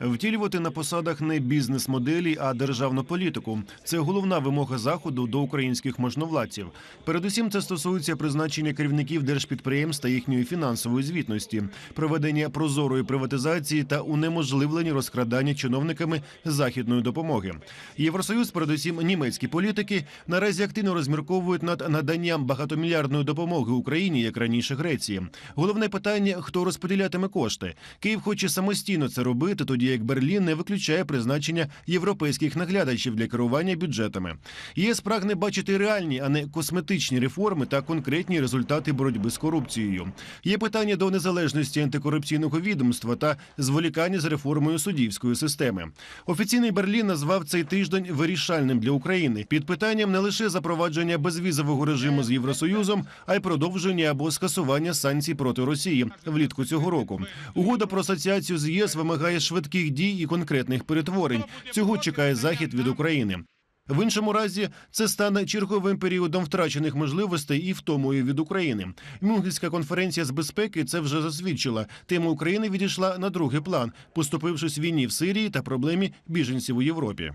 Втілювати на посадах не бізнес-моделі, а державну політику. Це головна вимога заходу до українських можновладців. Передусім, це стосується призначення керівників держпідприємств та їхньої фінансової звітності, проведення прозорої приватизації та унеможливлення розкрадання чиновниками західної допомоги. Євросоюз, передусім німецькі політики, наразі активно розмірковують над наданням багатомільярдної допомоги Україні, як раніше Греції. Головне питання: хто розподілятиме кошти. Київ хоче самостійно це робити, тоді як Берлін не виключає призначення європейських наглядачів для керування бюджетами. ЄС прагне бачити реальні, а не косметичні реформи та конкретні результати боротьби з корупцією. Є питання до незалежності антикорупційного відомства та зволікання з реформою суддівської системи. Офіційний Берлін назвав цей тиждень вирішальним для України під питанням не лише запровадження безвізового режиму з Євросоюзом, а й продовження або скасування санкцій проти Росії влітку цього року. Угода про асоціацію з ЄС вимагає швидких дій і конкретних перетворень. Цього чекає захід від України. В іншому разі це стане черговим періодом втрачених можливостей і втомою від України. Мюнхенська конференція з безпеки це вже засвідчила. Тема України відійшла на другий план, поступившись війні в Сирії та проблемі біженців у Європі.